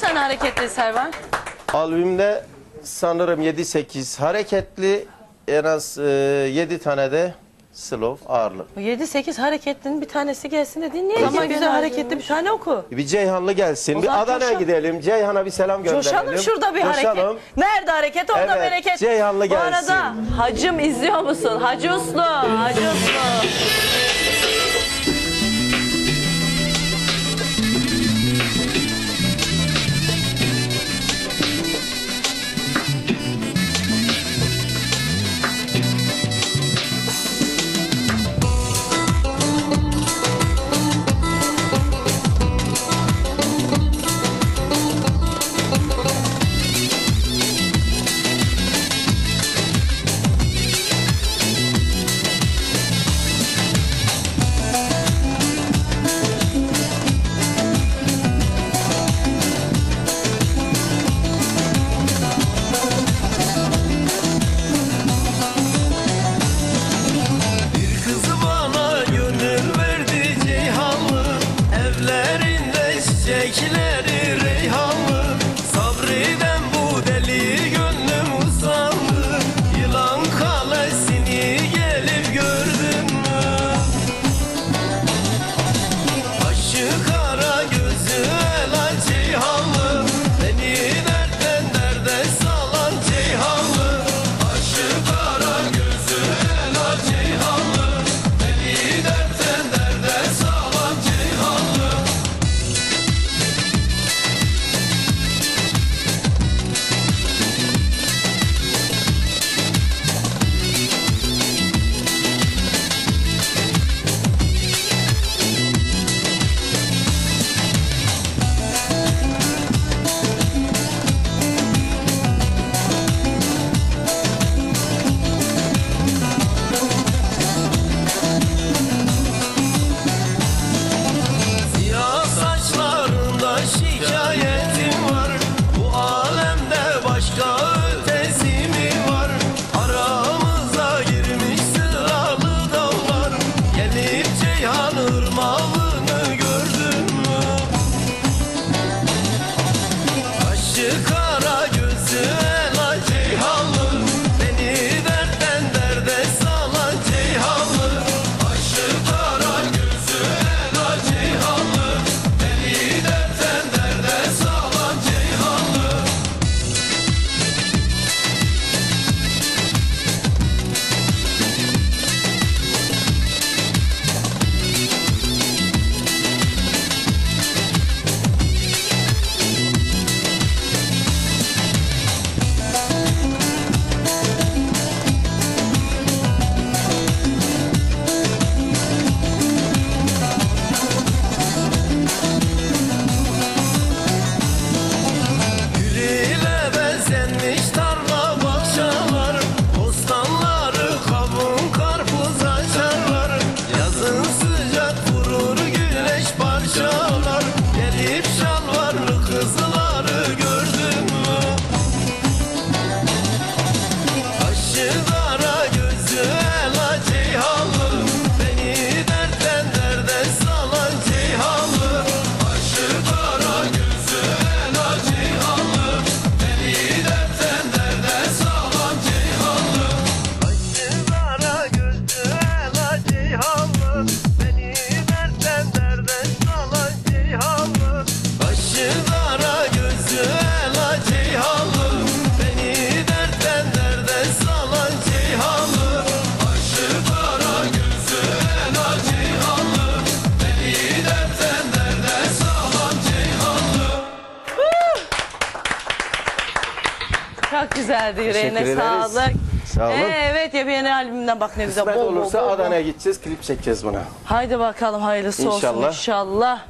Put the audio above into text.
kaç tane hareketli eser var? Albümde sanırım 7-8 hareketli en az 7 tane de slow ağırlık. 7-8 hareketlinin bir tanesi gelsin de dinleyelim. Ama güzel hareketli bir tane oku. Bir Ceyhanlı gelsin. Bir zaman Adana'ya coşalım. gidelim. Ceyhan'a bir selam gönderelim. Coşalım şurada bir Coşalım. hareket. Nerede hareket orada Evet, bereket. Ceyhanlı Bu arada hacım izliyor musun? Hacı Uslu, Hacı Uslu. Evlerinde the club. Güzeldi yüreğine ederiz. sağlık. Sağ olun. Evet yepyeni albümünden bak ne güzel. Kısmet olursa. Adana'ya gideceğiz, klip çekeceğiz buna. Haydi bakalım hayırlısı olsun İnşallah. inşallah.